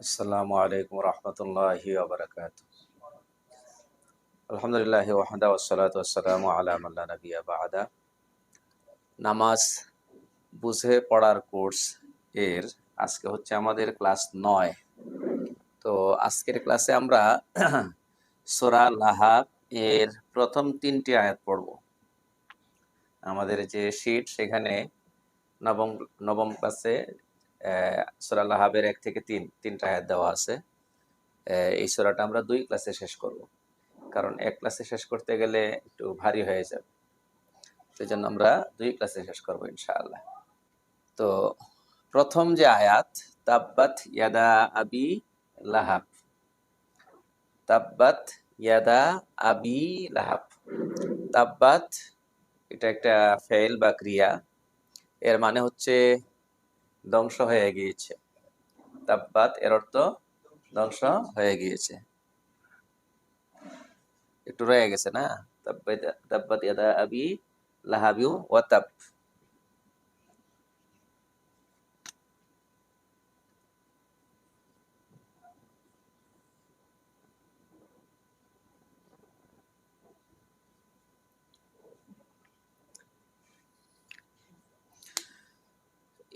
আসসালামু আলাইকুম রহমতুল্লাহি ওবরাকাত আলহামদুলিল্লাহ ওয়াহদা ওসালাত ওয়াসালামু আলা মাল্লা নবিয়া বাহাদা নামাজ বুঝে পড়ার কোর্স এর আজকে হচ্ছে আমাদের ক্লাস নয়। তো আজকের ক্লাসে আমরা সোরা লাহাব এর প্রথম তিনটি আয়াত পড়ব। আমাদের যে শীট সেখানে নবম নবম ক্লাসে সোরা লাহাবের এক থেকে তিন, তিনটা আয়াত দেওয়া আছে। এই সোরাটা আমরা দুই ক্লাসে শেষ করব। কারণ এক ক্লাসে শেষ করতে গেলে একটু ভারী হয়ে যাবে। সেই জন্য আমরা দুই ক্লাসে শেষ করব ইনশাআল্লাহ। তো প্রথম যে আয়াত, তাব্বাত ইয়াদা আবি লাহাব। তাব্বাত ইয়াদা আবি লাহাব। তাব্বাত এটা একটা ফেল বা ক্রিয়া। এর মানে হচ্ছে ধ্বংস হয়ে গিয়েছে। তাব্বাত এর অর্থ ধ্বংস হয়ে গিয়েছে। একটু রয়ে গেছে না? তাব্বাত ইয়াদা আবি লাহাবিউ ওয়া তাব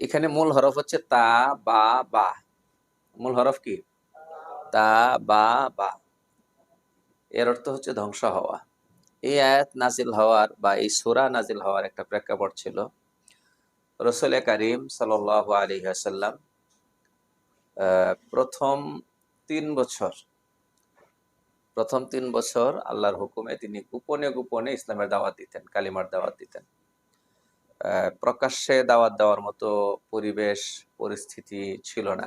এখানে মূল হরফ হচ্ছে তা, বা বা। মূল হরফ কি? তা, বা বা। এর অর্থ হচ্ছে ধ্বংস হওয়া। এই আয়াত নাজিল হওয়ার বা এই সুরা নাজিল হওয়ার একটা প্রেক্ষাপট ছিল। রসুল করিম সাল আলী আসাল্লাম প্রথম তিন বছর, প্রথম তিন বছর আল্লাহর হুকুমে তিনি গোপনে গোপনে ইসলামের দাওয়াত দিতেন, কালিমার দাওয়াত দিতেন। প্রকাশ্যে দাওয়াত দেওয়ার মতো পরিবেশ, পরিস্থিতি ছিল না।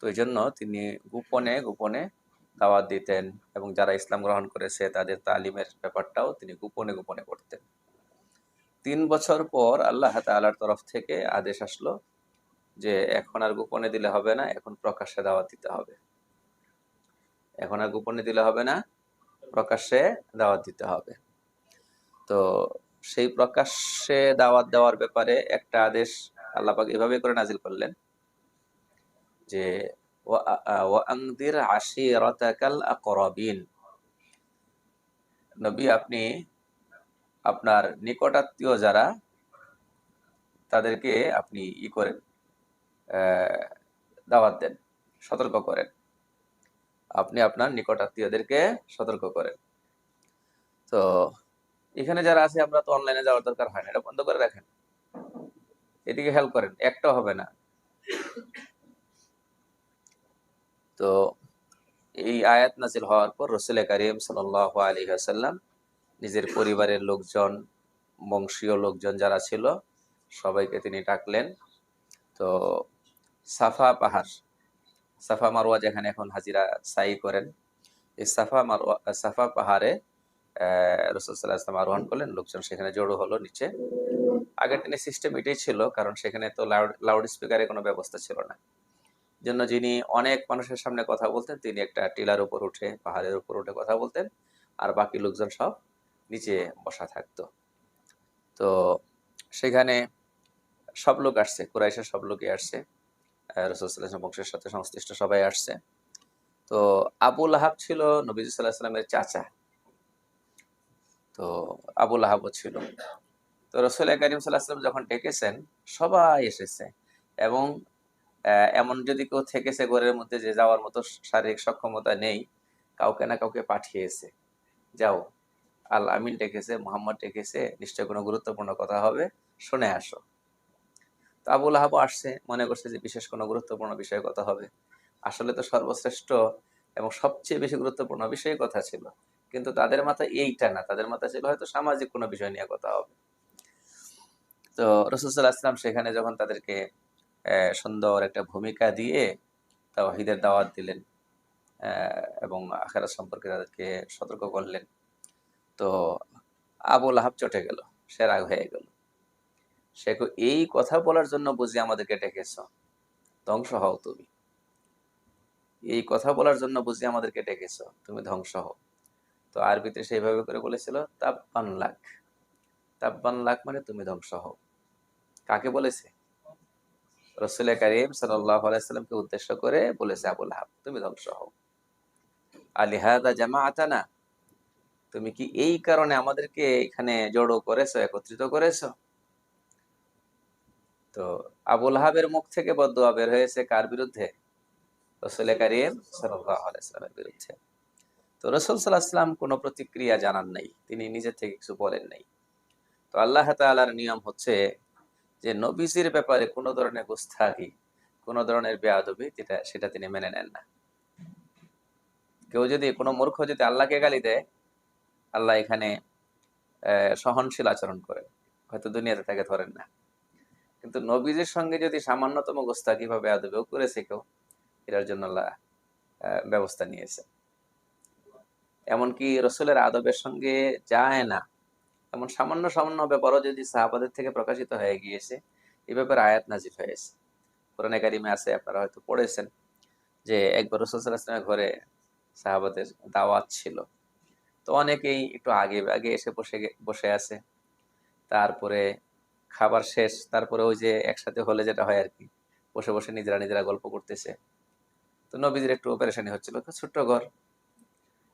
তো এই জন্য তিনি গোপনে গোপনে দাওয়াত দিতেন এবং যারা ইসলাম গ্রহণ করেছে, তাদের তালিমের ব্যাপারটাও তিনি গোপনে গোপনে করতেন তিন বছর পর আল্লাহ তাআলার তরফ থেকে আদেশ আসলো যে, এখন আর গোপনে দিলে হবে না, এখন প্রকাশ্যে দাওয়াত দিতে হবে। এখন আর গোপনে দিলে হবে না, প্রকাশ্যে দাওয়াত দিতে হবে। তো সেই প্রকাশ্যে দাওয়াত দেওয়ার ব্যাপারে একটা আদেশ আল্লাহ পাক এভাবে করে নাজিল করলেন যে ওয়াংদির আকরাবিন। নবী, আপনি আপনার নিকটাত্মীয় যারা, তাদেরকে আপনি ই করেন দাওয়াত দেন, সতর্ক করেন। আপনি আপনার নিকটাত্মীয়দেরকে সতর্ক করেন। তো এখানে যারা আছে, আমরা তো অনলাইনে যাওয়ার দরকার হয় না, এটা বন্ধ করে রাখেন। এদিকে হেল্প করেন একটা হবে না। তো এই আয়াত নাজিল হওয়ার পর রসুল করিম সাল আলী আসাল্লাম নিজের পরিবারের লোকজন, বংশীয় লোকজন যারা ছিল, সবাইকে তিনি ডাকলেন। তো সাফা পাহাড়, সাফা মারোয়া যেখানে এখন হাজিরা সাই করেন। এই সাফা মারোয়া সাফা পাহাড়ে রসুল্লাহ ইসলাম আরোহণ করলেন, লোকজন সেখানে জড়ো হলো নিচে। আগের দিনে সিস্টেম এটাই ছিল, কারণ সেখানে তো লাউড লাউড স্পিকারের কোনো ব্যবস্থা ছিল না। জন্য যিনি অনেক মানুষের সামনে কথা বলতেন, তিনি একটা টিলার উপর উঠে, পাহাড়ের উপর উঠে কথা বলতেন, আর বাকি লোকজন সব নিচে বসা থাকতো। তো সেখানে সব লোক আসছে, কুরাইশের সব লোকই আসছে রসুল্লাহ বংশের সাথে সংশ্লিষ্ট সবাই আসছে। তো আবুল আহাব ছিল নবী সাল্লাহ সাল্লামের চাচা। তো আবুল আহাবও ছিল। তো রসুল করিম সাল্লাহ সাল্লাম যখন ডেকেছেন, সবাই এসেছে এবং এমন যদি কেউ থেকেছে ঘরের মধ্যে যে যাওয়ার মতো শারীরিক সক্ষমতা নেই, কাউকে না কাউকে পাঠিয়েছে। যাও, আল আমিন ডেকেছে, মোহাম্মদ ডেকেছে, নিশ্চয় কোনো গুরুত্বপূর্ণ কথা হবে, শুনে আসো। তো আবুল আহাবও আসছে, মনে করছে যে বিশেষ কোনো গুরুত্বপূর্ণ বিষয়ে কথা হবে। আসলে তো সর্বশ্রেষ্ঠ এবং সবচেয়ে বেশি গুরুত্বপূর্ণ বিষয়ে কথা ছিল। কিন্তু তাদের মাথায় এইটা না। তাদের মাথায় ছিল হয়তো সামাজিক কোনো বিষয় নিয়ে কথা হবে। তো রসুল্লাহ সেখানে যখন তাদেরকে সুন্দর একটা ভূমিকা দিয়ে তাওহিদের দাওয়াত দিলেন এবং আখেরাত সম্পর্কে তাদেরকে সতর্ক করলেন, তো আবুল আহাব চটে গেল, সে রাগ হয়ে গেল। সে এই কথা বলার জন্য বুঝি আমাদেরকে ডেকেছ? ধ্বংস হও তুমি। এই কথা বলার জন্য বুঝি আমাদেরকে ডেকেছ? তুমি ধ্বংস হও। তো আরবিতে সেইভাবে করে বলেছিল, তাব্বান লাখ তাব্বান লাখ মানে তুমি ধ্বংস হও। কাকে বলেছে? রসুল করিম সাল্লাহ আলাইসাল্লামকে উদ্দেশ্য করে বলেছে, আবুল হাব, তুমি ধ্বংস হও। আলিহাদা জামা আতানা তুমি কি এই কারণে আমাদেরকে এখানে জড়ো করেছ, একত্রিত করেছ? তো আবুল হাবের মুখ থেকে বদুয়া বের হয়েছে কার বিরুদ্ধে? রসুল করিম সাল্লামের বিরুদ্ধে। তো রসুল সাল্লাহাম কোনো প্রতিক্রিয়া জানান নাই। তিনি নিজে থেকে কিছু বলেন নাই। তো আল্লাহ তালার নিয়ম হচ্ছে যে নবীজির ব্যাপারে কোনো ধরনের গুস্তাখি, কোনো ধরনের বেয়াদবি যেটা সেটা তিনি মেনে নেন না। কেউ যদি কোনো মূর্খ যদি আল্লাহকে গালি দেয়, আল্লাহ এখানে সহনশীল আচরণ করে হয়তো দুনিয়াতে তাকে ধরেন না। কিন্তু নবীজের সঙ্গে যদি সামান্যতম গোস্তাকি বা বেয়াদবিও করেছে কেউ, এটার জন্য আল্লাহ ব্যবস্থা নিয়েছে। এমনকি রসুলের আদবের সঙ্গে যায় না। এমন সামান্য সামান্য ব্যাপারও যদি সাহাবাদের থেকে প্রকাশিত হয়ে গিয়েছে এই ব্যাপারে আয়াত নাজির হয়েছে। কোরআন একাডেমি আছে, আপনারা হয়তো পড়েছেন যে একবার রসুল রসুলের ঘরে সাহাবাদের দাওয়াত ছিল। তো অনেকেই একটু আগে আগে এসে বসে বসে আছে। তারপরে খাবার শেষ, তারপরে ওই যে একসাথে হলে যেটা হয় আর কি বসে বসে নিজেরা নিজেরা গল্প করতেছে। তো নবীজির একটু অপারেশনই হচ্ছিল ছোট্ট ঘর।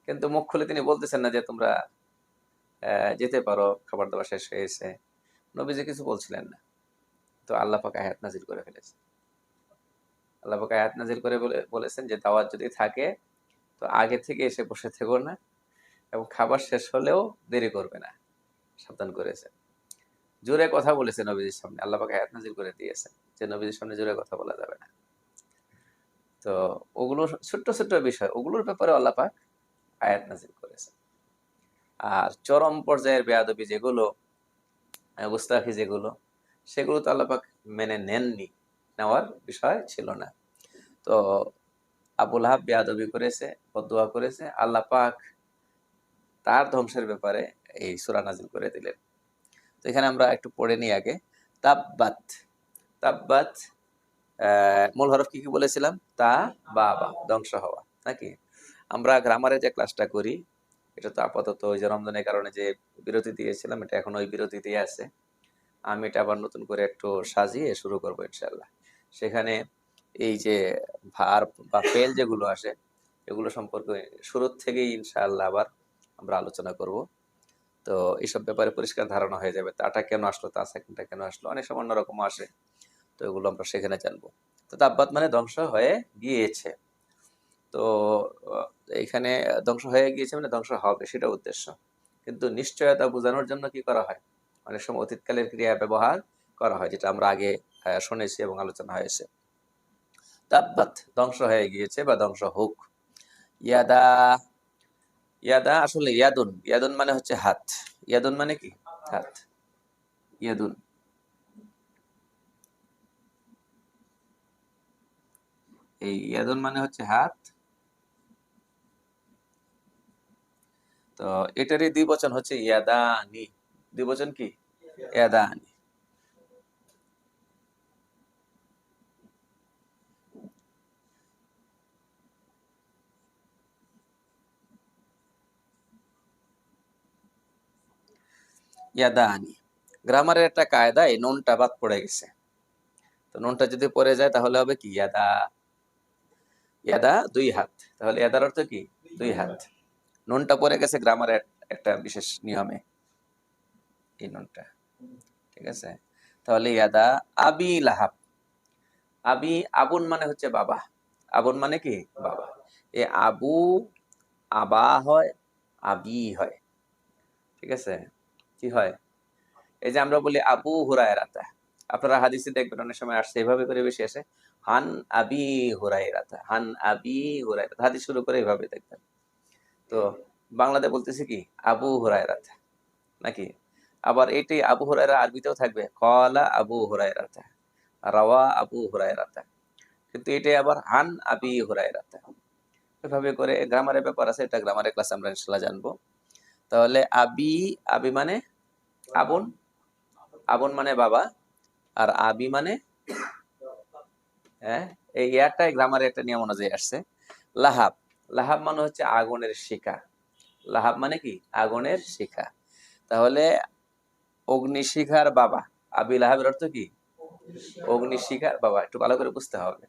কিন্তু মুখ খুলে তিনি বলতেছেন না যে তোমরা যেতে পারো খাবার দাবার শেষ হয়েছে নবীজি কিছু বলছিলেন না। তো আল্লাহ পাক আয়াত নাজির করে ফেলেছে আল্লাহ পাক আয়াত নাজির করে বলেছেন যে দাওয়াত যদি থাকে, তো আগে থেকে এসে বসে থেকো না এবং খাবার শেষ হলেও দেরি করবে না। সাবধান করেছে জোরে কথা বলেছে নবীজির সামনে। আল্লাহ পাক আয়াত নাজির করে দিয়েছে যে নবীজির সামনে জোরে কথা বলা যাবে না। তো ওগুলো ছোট্ট ছোট্ট বিষয়। ওগুলোর ব্যাপারে আল্লাহ পাক আয়াত নাজির করেছে। আর চরম পর্যায়ের বেয়াদবি যেগুলো গুস্তাখি যেগুলো, সেগুলো তো আল্লাপাক মেনে নেননি, নেওয়ার বিষয় ছিল না। তো আবুল হাব বেয়াদবি করেছে, বদুয়া করেছে আল্লাহ পাক তার ধ্বংসের ব্যাপারে এই সুরা নাজিল করে দিলেন। তো এখানে আমরা একটু পড়ে নিই আগে। তাব্বাত তাব্বাত মূল হরফ কি কি বলেছিলাম? তা বাবা ধ্বংস হওয়া, নাকি? আমরা গ্রামারে যে ক্লাসটা করি, এটা তো আপাতত ওই যে রমজানের কারণে যে বিরতি দিয়েছিলাম, এটা এখন ওই বিরতি দিয়ে আছে। আমি এটা আবার নতুন করে একটু সাজিয়ে শুরু করব ইনশাল্লাহ সেখানে এই যে ভার বা ফেল যেগুলো আসে, এগুলো সম্পর্কে শুরুর থেকেই ইনশাআল্লাহ আবার আমরা আলোচনা করব। তো এইসব ব্যাপারে পরিষ্কার ধারণা হয়ে যাবে, তাটা কেন আসলো, তা সেকেন্ডটা কেন আসলো, অনেক সময় অন্যরকম আসে। তো এগুলো আমরা সেখানে জানব। তো তাপবাদ মানে ধ্বংস হয়ে গিয়েছে। তো এখানে ধ্বংস হয়ে গিয়েছে মানে ধ্বংস হবে সেটা উদ্দেশ্য। কিন্তু নিশ্চয়তা বোঝানোর জন্য কি করা হয়? অনেক সময় অতীতকালের ক্রিয়া ব্যবহার করা হয়, যেটা আমরা আগে শুনেছি এবং আলোচনা হয়েছে। তাব্বাত ধ্বংস হয়ে গিয়েছে বা ধ্বংস হোক। ইয়াদা ইয়াদা আসলে ইয়াদুন। ইয়াদুন মানে হচ্ছে হাত। ইয়াদুন মানে কি? হাত। ইয়াদুন। এই ইয়াদুন মানে হচ্ছে হাত। তো এটারই দ্বিবচন হচ্ছে ইয়াদানি। দ্বিবচন কি? ইয়াদানি। ইয়াদানি। গ্রামারের একটা কায়দা এই নুনটা বাদ পড়ে গেছে। তো নুনটা যদি পড়ে যায় তাহলে হবে কি? ইয়াদা। ইয়াদা দুই হাত। তাহলে ইয়াদার অর্থ কি? দুই হাত। নুনটা পড়ে গেছে গ্রামারের একটা বিশেষ নিয়মে। এই নুনটা, ঠিক আছে? তাহলে ইয়াদা আবি লাহাব। আবি, আবুন মানে হচ্ছে বাবা। আবুন মানে কি? বাবা। এ আবু আবা হয়, আবি হয়। ঠিক আছে? কি হয়? এই যে আমরা বলি আবু হুরায়রাতা। আপনারা হাদিসে দেখবেন, অনেক সময় আসছে, এভাবে করে বেশি আসে। হান আবি হুরায়রাতা, হান আবি হুরাই হুরায়রাতা। হাদিস শুরু করে এভাবে দেখবেন। তো বাংলাতে বলতেছে কি, আবু হুরায়রাতা নাকি? আবার এটি আবু হুরায়রা আরবিতেও থাকবে, কলা আবু হুরায়রাতা রাওয়া আবু হুরায়রাতা কিন্তু এটাই আবার হান আবি হুরায়রাতা এভাবে করে গ্রামারের ব্যাপার আছে, এটা গ্রামারের ক্লাস আমরা ইনশাল্লাহ জানব। তাহলে আবি আবি মানে আবন আবন মানে বাবা, আর আবি মানে হ্যাঁ এই ইয়ারটাই গ্রামারে একটা নিয়ম অনুযায়ী আসছে, লাহাব। লাহাব মানে হচ্ছে আগুনের শিখা লাহাব মানে কি? আগুনের শিখা তাহলে অগ্নিশিখার বাবা, আবি লাহাবের অর্থ কি? অগ্নিশিখার বাবা, একটু ভালো করে বুঝতে হবে।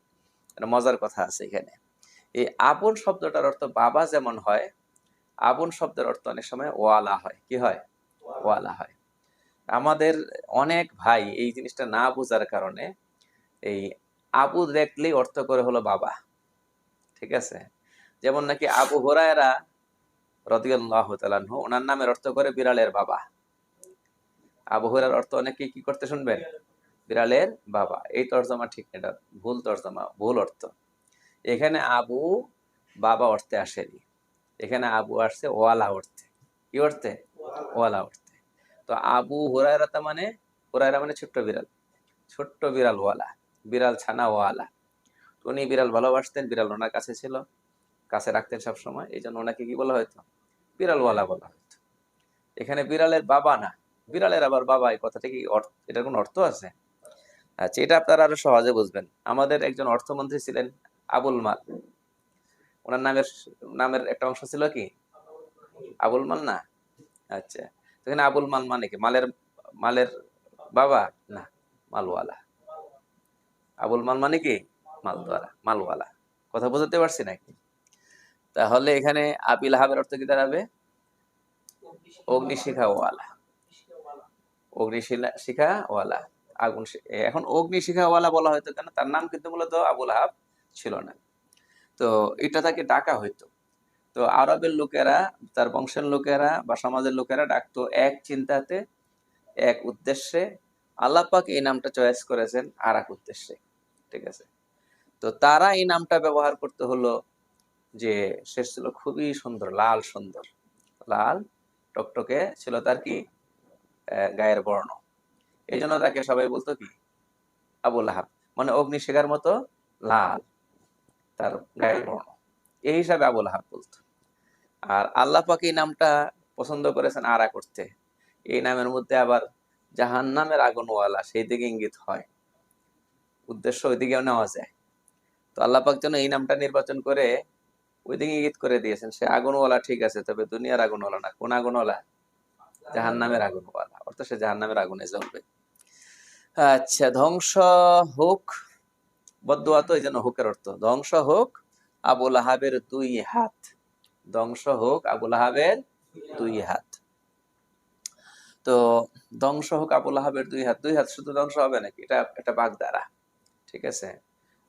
মজার কথা আছে এখানে। এই আপন শব্দটার অর্থ বাবা যেমন হয়, আপন শব্দের অর্থ অনেক সময় ওয়ালা হয়। কি হয়? ওয়ালা হয়। আমাদের অনেক ভাই এই জিনিসটা না বোঝার কারণে এই আবু দেখলেই অর্থ করে হলো বাবা। ঠিক আছে? যেমন নাকি আবু হরায়রা রদিয়াল্লাহ তালানহু ওনার নামের অর্থ করে বিড়ালের বাবা। আবু হরার অর্থ অনেকে কি করতে শুনবেন? বিড়ালের বাবা। এই তর্জমা ঠিক না, ভুল তর্জমা ভুল অর্থ। এখানে আবু বাবা অর্থে আসেনি। এখানে আবু আসছে ওয়ালা অর্থে। কি অর্থে? ওয়ালা অর্থে। তো আবু হুরায়রাতা মানে হুরায়রা মানে ছোট্ট বিড়াল। ছোট্ট বিড়াল ওয়ালা। বিড়াল ছানা ওয়ালা। উনি বিড়াল ভালোবাসতেন বিড়াল ওনার কাছে ছিল। কাছে রাখতেন সব সময় এই জন্য ওনাকে কি বলা হয়তো বিড়ালওয়ালা বলা হতো এখানে বিড়ালের বাবা না, বিড়ালের আবার বাবা, এই কথাটা কি অর্থ, এটার কোনো অর্থ আছে? আচ্ছা এটা আপনারা আরও সহজে বুঝবেন। আমাদের একজন অর্থমন্ত্রী ছিলেন আবুল মাল। ওনার নামের নামের একটা অংশ ছিল কি? আবুল মাল না? আচ্ছা এখানে আবুল মাল মানে কি? মালের মালের বাবা না, মালওয়ালা। আবুল মাল মানে কি? মালওয়ালা মালওয়ালা। কথা বুঝতে পারছি নাকি? তাহলে এখানে আবিল হাবের অর্থ কি দাঁড়াবে? অগ্নিশিখা ওয়ালা অগ্নিশিলা শিখা ওয়ালা আগুন এখন অগ্নিশিখা ওয়ালা বলা হয়তো কেন? তার নাম কিন্তু মূলত আবুল হাব ছিল না। তো এটা তাকে ডাকা হইতো। তো আরবের লোকেরা, তার বংশের লোকেরা বা সমাজের লোকেরা ডাকতো এক চিন্তাতে, এক উদ্দেশ্যে। আল্লাপাক এই নামটা চয়েস করেছেন আর এক উদ্দেশ্যে। ঠিক আছে? তো তারা এই নামটা ব্যবহার করতে হলো যে সে ছিল খুবই সুন্দর, লাল সুন্দর। লাল, টকটকে ছিল তার কি? গায়ের বর্ণ। এই জন্য তাকে সবাই বলতো কি? আবুল আহাব মানে অগ্নিশিখার মতো লাল, তার গায়ের বর্ণ। এই হিসাবে আবুল আহাব বলতো। আর আল্লাহ পাক এই নামটা পছন্দ করেছেন আরা করতে। এই নামের মধ্যে আবার জাহান নামের আগুনওয়ালা, সেই দিকে ইঙ্গিত হয়। উদ্দেশ্য ওইদিকেও নেওয়া যায়। তো আল্লাহ পাক যেন এই নামটা নির্বাচন করে ওইদিকে ইঙ্গিত করে দিয়েছেন। সে আগুনওয়ালা ঠিক আছে, তবে দুনিয়ার আগুনওয়ালা না। কোন আগুনওয়ালা? জাহান নামের আগুনওয়ালা অর্থাৎ সে জাহান নামের আগুনে জ্বলবে। আচ্ছা ধ্বংস হোক বদুয়া তো এই জন্য হোকের অর্থ। ধ্বংস হোক আবুল আহাবের দুই হাত। ধ্বংস হোক আবুল আহাবের দুই হাত। তো ধ্বংস হোক আবুল আহাবের দুই হাত। দুই হাত শুধু ধ্বংস হবে নাকি? এটা একটা বাগদারা ঠিক আছে?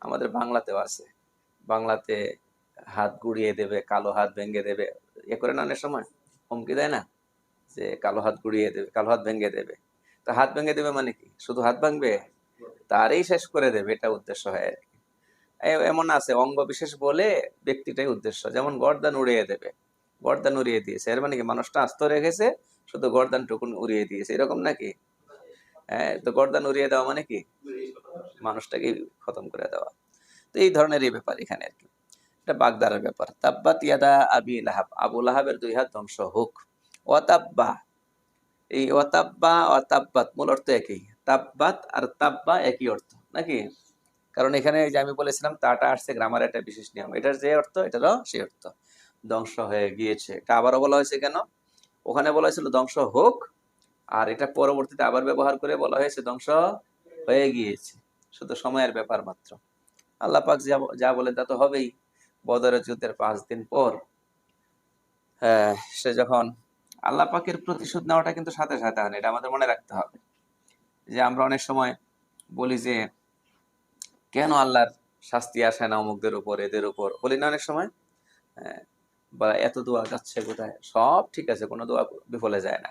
আমাদের বাংলাতেও আছে। বাংলাতে হাত গুড়িয়ে দেবে, কালো হাত ভেঙে দেবে। এ করে না অনেক সময়, হুমকি দেয় না যে কালো হাত গুড়িয়ে দেবে, কালো হাত ভেঙে দেবে। তো হাত ভেঙে দেবে মানে কি? শুধু হাত ভাঙবে? তারই শেষ করে দেবে, এটা উদ্দেশ্য হয় আর এমন আছে, অঙ্গ বিশেষ বলে ব্যক্তিটাই উদ্দেশ্য। যেমন গর্দান উড়িয়ে দেবে, গর্দান উড়িয়ে দিয়েছে। এর মানে কি? মানুষটা আস্ত রেখেছে, শুধু গর্দান টুকুন উড়িয়ে দিয়েছে। এরকম নাকি? হ্যাঁ তো গর্দান উড়িয়ে দেওয়া মানে কি? মানুষটাকে খতম করে দেওয়া। তো এই ধরনের ব্যাপার এখানে আর কি। এটা বাগদারের ব্যাপার। তাব্বাত ইয়াদা আবি লাহাব, আবু লাহাবের দুই হাত ধ্বংস হোক। ওয়াতাব্বা, এই ওয়াতাব্বা, ওয়াতাব্বাত মূল অর্থ একই। তাব্বাত আর তাব্বা একই অর্থ, নাকি? কারণ এখানে যে আমি বলেছিলাম, তাটা আসছে গ্রামার একটা বিশেষ নিয়ম। এটার যে অর্থ এটারও সেই অর্থ। ধ্বংস হয়ে গিয়েছে। এটা আবারও বলা হয়েছে কেন? ওখানে বলা হয়েছিল ধ্বংস হোক, আর এটা পরবর্তীতে আবার ব্যবহার করে বলা হয়েছে ধ্বংস হয়ে গিয়েছে। শুধু সময়ের ব্যাপার মাত্র। আল্লাহ পাক যা যা বলে তা তো হবেই। বদরের যুদ্ধের পাঁচ দিন পর সে যখন আল্লাহ পাকের প্রতিশোধ নেওয়াটা কিন্তু সাথে সাথে হয় এটা আমাদের মনে রাখতে হবে। যে আমরা অনেক সময় বলি যে, কেন আল্লাহর শাস্তি আসে না অমুকদের উপর, এদের উপর? বলি না অনেক সময় বা এত দোয়া যাচ্ছে কোথায়? সব ঠিক আছে, কোনো দোয়া বিফলে যায় না।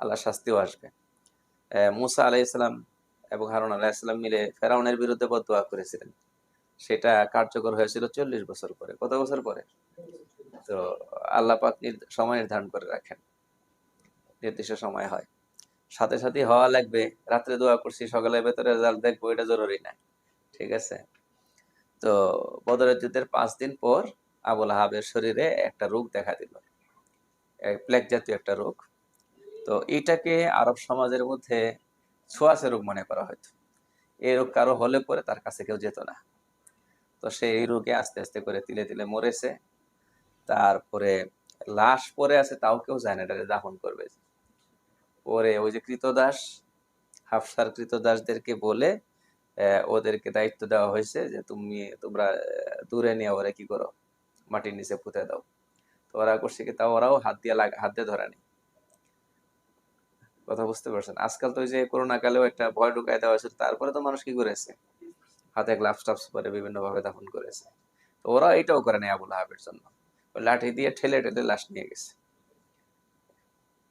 আল্লাহর শাস্তিও আসবে। মুসা আলাইসালাম এবং হারুন আলাইসালাম মিলে ফেরাউনের বিরুদ্ধে দোয়া করেছিলেন। সেটা কার্যকর হয়েছিল চল্লিশ বছর পরে। কত বছর পরে? তো আল্লাহ পাক সময় নির্ধারণ করে রাখেন। নির্দিষ্ট সময় হয়। সাথে সাথে হওয়া লাগবে। রাত্রে দোয়া করছি, সকালের ভেতরে রেজাল্ট দেখব, এটা জরুরি না। ঠিক আছে? তো বদরের যুদ্ধের পাঁচ দিন পর আবুল আহাবের শরীরে একটা রোগ দেখা দিল। প্লেগ জাতীয় একটা রোগ। তো এটাকে আরব সমাজের মধ্যে ছোঁয়াচে রোগ মনে করা হতো এই রোগ কারও হলে পরে তার কাছে কেউ যেত না। তো সে এই রোগে আস্তে আস্তে করে তিলে তিলে মরেছে। তারপরে লাশ পরে আছে, তাও কেউ যায় না এটাকে দাফন করবে। পরে ওই যে কৃতদাস, হাফসার কৃতদাসদেরকে বলে ওদেরকে দায়িত্ব দেওয়া হয়েছে যে তুমি, তোমরা দূরে নিয়ে ওরা কি করো? মাটির নিচে পুঁতে দাও। তো ওরা করছে কি, তাও ওরাও হাত দিয়ে লাগা, হাত দিয়ে ধরেনি কথা বুঝতে পারছেন? আজকাল তো ওই যে করোনা কালেও একটা ভয় ঢুকাই দেওয়া হয়েছিল, তারপরে তো মানুষ কি করেছে? হাতে গ্লাভস টাভস পরে বিভিন্ন ভাবে দাফন করেছে। তো ওরা এটাও করে নাই আবুল আহাবের জন্য। লাঠি দিয়ে ঠেলে ঠেলে লাশ নিয়ে গেছে।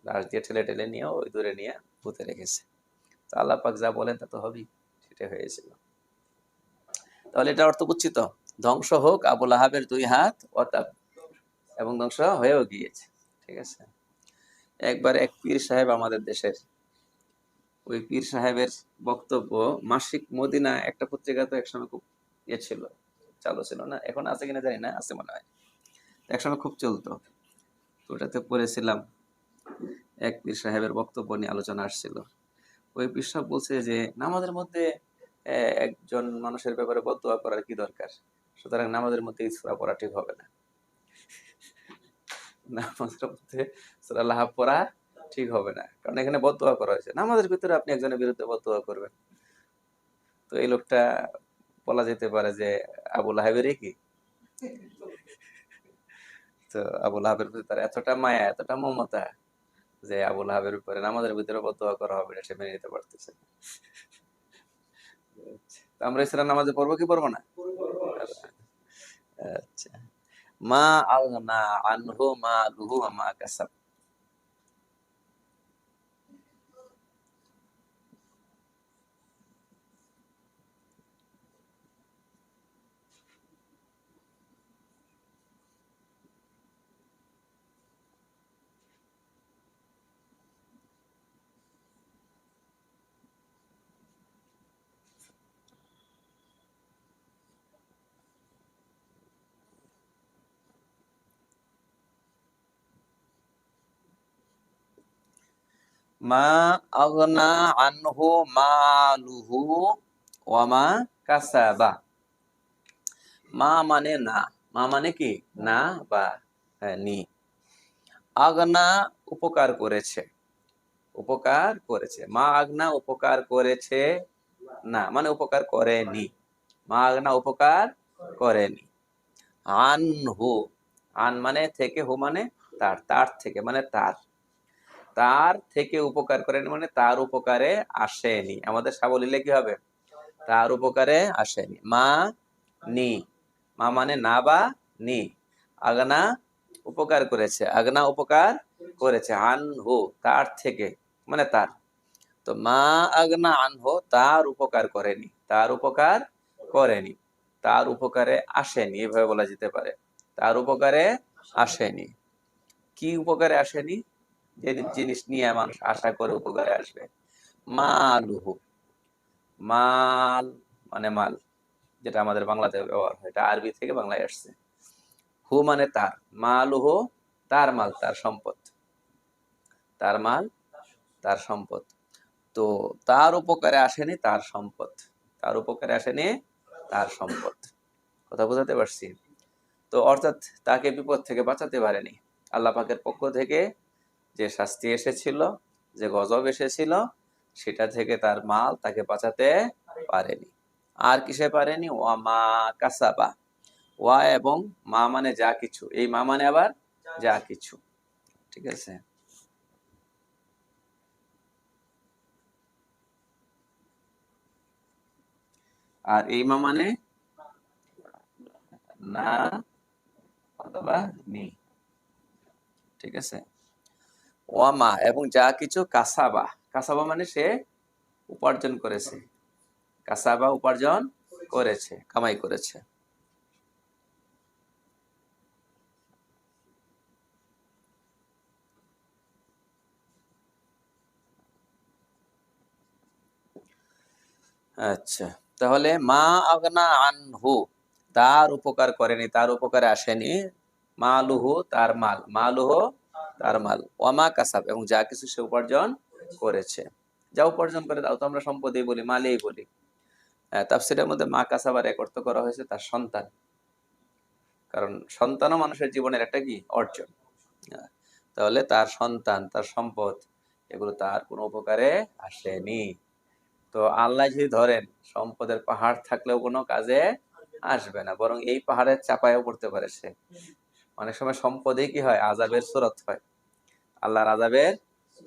লাশ দিয়ে ঠেলে ঠেলে নিয়ে ওই দূরে নিয়ে পুঁতে রেখেছে। তো আল্লাহ পাক যা বলেন তা তো হবেই সেটা হয়েছিল। তাহলে এটা অর্থ বুঝছি তো ধ্বংস হোক আবুল আহাবের দুই হাত, অর্থাৎ এবং ধ্বংস হয়েও গিয়েছে। ঠিক আছে? একবার এক পীর সাহেব আমাদের দেশের ওই পীর সাহেবের বক্তব্য, মাসিক মদিনা একটা পত্রিকা তো একসময় খুব ইয়ে ছিল, চালু ছিল না, এখন আছে কিনা জানি না, আছে মনে হয়। একসময় খুব চলতো। তো ওটাতে পড়েছিলাম, এক পীর সাহেবের বক্তব্য নিয়ে আলোচনা আসছিল। ওই পীর সাহেব বলছে যে, নামাজের মধ্যে একজন মানুষের ব্যাপারে বদুয়া করার কি দরকার? সুতরাং নামাজের মধ্যে ইসরা পড়া ঠিক হবে না। নামাজের মধ্যে সূরা লাহাব পড়া ঠিক হবে না। কারণ এখানে বদুয়া করা হয়েছে। নামাজের ভিতরে আপনি একজনের বিরুদ্ধে বদুয়া করবেন। তো এই লোকটা বলা যেতে পারে যে আবুল আহাবেরই কি তো আবুল আহাবের প্রতি তার এতটা মায়া, এতটা মমতা যে আবুল আহাবের উপরে নামাজের ভিতরে বদুয়া করা হবে এটা সে মেনে নিতে পারতেছে আমরা ইসলাম নামাজে পড়ব কি পড়ব না? আচ্ছা। মা আলনা আনহু মা লুহু মা কাসাব। মা আগনা আনহু মালুহু মা মানে না মা মানে কি? না হ্যাঁ, উপকার করেছে। উপকার করেছে। মা আগনা উপকার করেছে না মানে উপকার করেনি। মা আগনা উপকার করেনি। আনহু আন মানে থেকে হু মানে তার তার থেকে মানে তার। তার থেকে উপকার করেনি মানে তার উপকারে আসেনি। আমাদের সাবলীলে কি হবে? তার উপকারে আসেনি। মা নি। মা মানে না বা নি। আগনা উপকার করেছে। আগনা উপকার করেছে। আনহু, তার থেকে মানে তার। তো মা আগনা আনহু, তার উপকার করেনি। তার উপকার করেনি। তার উপকারে আসেনি। এভাবে বলা যেতে পারে। তার উপকারে আসেনি। কি উপকারে আসেনি? যে জিনিস নিয়ে মানুষ আশা করে উপকারে আসবে। মালুহু। মাল মানে মাল, যেটা আমাদের বাংলাতে ব্যবহার হয়। এটা আরবি থেকে বাংলায় আসছে। হু মানে তার। মালুহু তার মাল, তার সম্পদ। তার মাল, তার সম্পদ। তো তার উপকারে আসেনি তার সম্পদ। তার উপকারে আসেনি তার সম্পদ। কথা বোঝাতে পারছি? তো অর্থাৎ তাকে বিপদ থেকে বাঁচাতে পারেনি। আল্লাহ পাকের পক্ষ থেকে যে শাস্তি এসেছিল, যে গজব এসেছিল, সেটা থেকে তার মাল তাকে বাঁচাতে পারেনি। আর কিসে পারেনি? ওয়া মা কাসাবা। ওয়া এবং মা মানে যা কিছু। এই মা মানে আবার যা কিছু। ঠিক আছে? আর এই মা মানে না অথবা নি। ঠিক আছে? ওয়ামা এবং যা কিছু কাসাবা। কাসাবা মানে সে উপার্জন করেছে। কাসাবা উপার্জন করেছে, কামাই করেছে। আচ্ছা তাহলে মা আগনা আনহু, তার উপকার করেনি, তার উপকারে আসেনি। মালুহু, তার মাল। মালুহু তার মাল। ওয়ামা কাসাব এবং যা কিছু সে উপার্জন করেছে। যা উপার্জন করে তাও তো আমরা সম্পদেই বলি মালেই বলি। আহ, তাফসীরের মধ্যে মা কাসাবার এক অর্থ করা হয়েছে তার সন্তান। কারণ সন্তানও মানুষের জীবনের একটা কি? অর্জন। তাহলে তার সন্তান তার সম্পদ এগুলো তার কোনো উপকারে আসেনি। তো আল্লাহ যদি ধরেন সম্পদের পাহাড় থাকলেও কোনো কাজে আসবে না বরং এই পাহাড়ের চাপায়ও পড়তে পারে সে। অনেক সময় সম্পদে কি হয়? আজাবের সুরত হয়। আল্লাহর আজাবের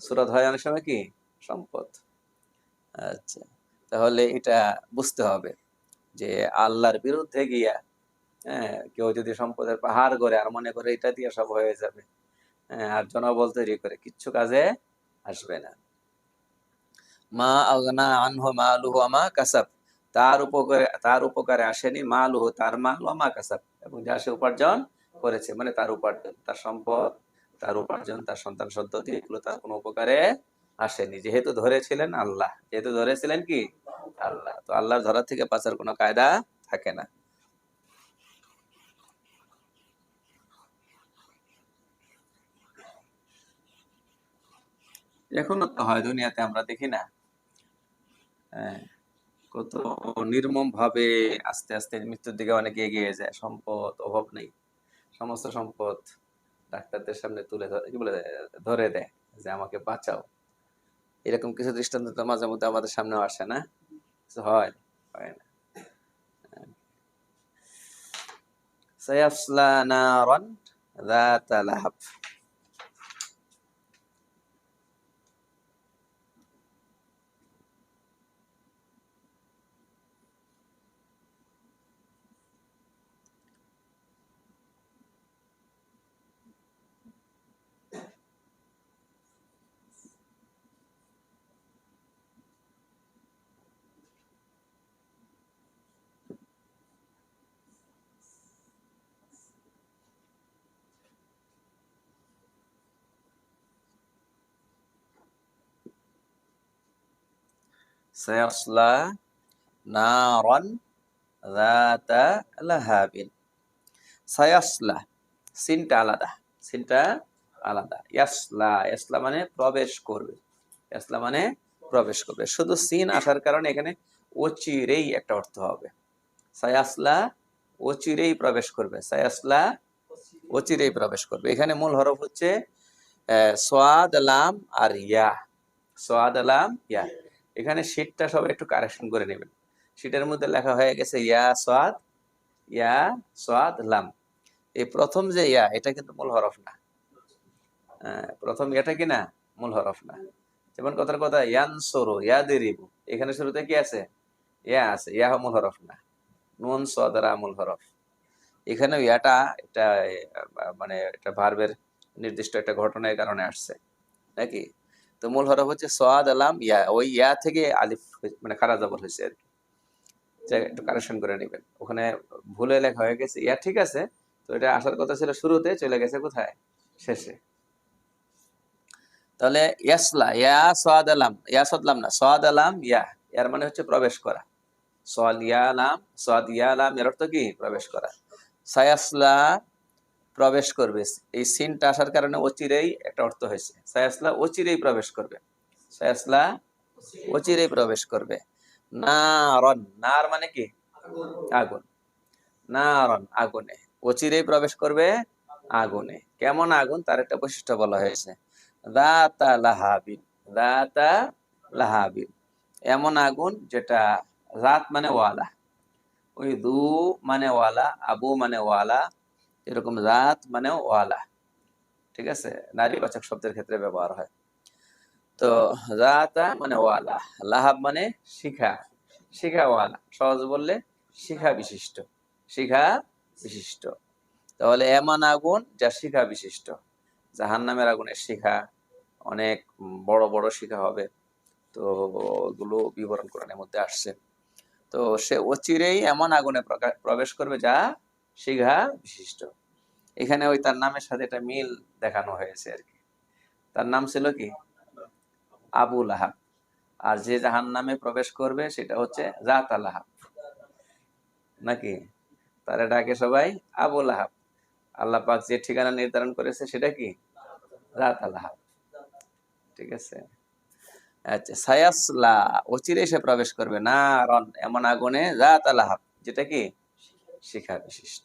সুরত হয় অনেক সময় কি? সম্পদ। আচ্ছা তাহলে এটা বুঝতে হবে যে আল্লাহর বিরুদ্ধে গিয়া হ্যাঁ কেউ যদি সম্পদের পাহাড় করে আর মনে করে এটা দিয়ে সব হয়ে যাবে হ্যাঁ আর জনবল তৈরি করে, কিচ্ছু কাজে আসবে না। মা আগনা আনহু মালুহু আমা কাসাব। তার উপকারে তার উপকারে আসেনি মালুহু, তার মাল আমা কাসাব। এবং যা সে উপার্জন করেছে মানে তার উপার্জন, তার সম্পদ তার উপার্জন তার সন্তান সন্ততি এগুলো তার কোনো উপকারে আসেনি। যেহেতু ধরেছিলেন আল্লাহ যেহেতু ধরেছিলেন কি? আল্লাহ। তো আল্লাহর ধরা থেকে বাঁচার কোনো কায়দা থাকে না। এখনও তো হয় দুনিয়াতে আমরা দেখি না। হ্যাঁ, কত নির্মম ভাবে আস্তে আস্তে মৃত্যুর দিকে অনেকে এগিয়ে যায়। সম্পদ অভাব নেই। সমস্ত সম্পদ ডাক্তারদের সামনে তুলে ধরে কি বলে ধরে দেয় যে আমাকে বাঁচাও এরকম কিছু দৃষ্টান্ত তো মাঝে মধ্যে আমাদের সামনে আসে না কিছু হয় হয় না سيصلى نارا ذات لهب সায়াসলা নারন রাতা লাহাবিন সায়াসলা সিনটা আলাদা। সিনটা আলাদা। ইয়াসলা ইয়াসলা মানে প্রবেশ করবে। ইয়াসলা মানে প্রবেশ করবে। শুধু সিন আসার কারণে এখানে অচিরেই একটা অর্থ হবে। সায়াসলা অচিরেই প্রবেশ করবে। সায়াসলা অচিরেই প্রবেশ করবে। এখানে মূল হরফ হচ্ছে সোয়াদ লাম আর ইয়া। সোয়াদ লাম, ইয়া। এখানে শীটটা সব একটু কারেকশন করে নেবেন। শীটের মধ্যে লেখা হয়ে গেছে ইয়া সোয়াদ ইয়া সোয়াদ লাম। এই প্রথম যে ইয়া, এটা কিন্তু মূল হরফ না। প্রথম ইয়াটা কি না? মূল হরফ না। যেমন কথার কথা ইয়ান সরু ইয়া দেরিবু এখানে শুরুতে কি আছে? ইয়া আছে, ইয়া মূল হরফ না। নুন সদরা মূল হরফ। এখানে ইয়াটা এটা মানে এটা ভার্বের নির্দিষ্ট একটা ঘটনার কারণে আসছে। নাকি? তো মূল হরফ হচ্ছে সোয়াদ আলাম, ইয়া, ওই ইয়া থেকে আলিফ মানে খারা জবর হয়েছে আর কি। একটু কারেকশন করে নেবেন। ওখানে ভুলে লেখা হয়ে গেছে। ইয়া ঠিক আছে, তো এটা আসার কথা ছিল শুরুতে, চলে গেছে কোথায়? শেষে। তাহলে ইয়াসলা, ইয়া সোয়াদ আলাম। ইয়া সদলাম না সোয়াদ আলাম, ইয়া। ইয়ার মানে হচ্ছে প্রবেশ করা। সোয়াল ইয়া আলাম সোয়াদ ইয়া আলাম, এর অর্থ কি? প্রবেশ করা। সায়াসলা প্রবেশ করবে। এই সিনটা আসার কারণে অচিরেই একটা অর্থ হয়েছে। সায়াসলা অচিরেই প্রবেশ করবে। সায়াসলা অচিরেই প্রবেশ করবে। নারন, নার মানে কি? আগুন। নারন, আগুনে। অচিরেই প্রবেশ করবে আগুনে। কেমন আগুন? তার একটা বৈশিষ্ট্য বলা হয়েছে। দাতা লাহাবিন। দাতা লাহাবিন। এমন আগুন যেটা রাত মানে ওয়ালা। ওই দু মানে ওয়ালা, আবু মানে ওয়ালা এরকম রাত মানে ওয়ালা, ঠিক আছে? নারীবাচক শব্দের ক্ষেত্রে ব্যবহার হয়। তো রাতা মানে ওয়ালা, লাহাব মানে শিখা শিখা ওয়ালা, সহজ বললে শিখা বিশিষ্ট শিখা বিশিষ্ট। তাহলে এমন আগুন যা শিখা বিশিষ্ট জাহান নামের আগুনের শিখা, অনেক বড় বড় শিখা হবে। তো ওগুলো বিবরণ কোরআনের মধ্যে আসছে। তো সে অচিরেই এমন আগুনে প্রবেশ করবে যা শিঘা বিশিষ্ট। এখানে ওই তার নামের সাথে একটা মিল দেখানো হয়েছে আর কি। তার নাম ছিল কি? আবু লাহাব। আর যে জাহান নামে প্রবেশ করবে সেটা হচ্ছে জাত লাহাব। নাকি? তারা ডাকে সবাই আবু লাহাব। আল্লাহ পাক যে ঠিকানা নির্ধারণ করেছে সেটা কি? জাত লাহাব। ঠিক আছে? আচ্ছা সায়াসলা অচিরে সে প্রবেশ করবে। না রন এমন আগুনে জাত লাহাব। যেটা কি? শিখা বিশিষ্ট।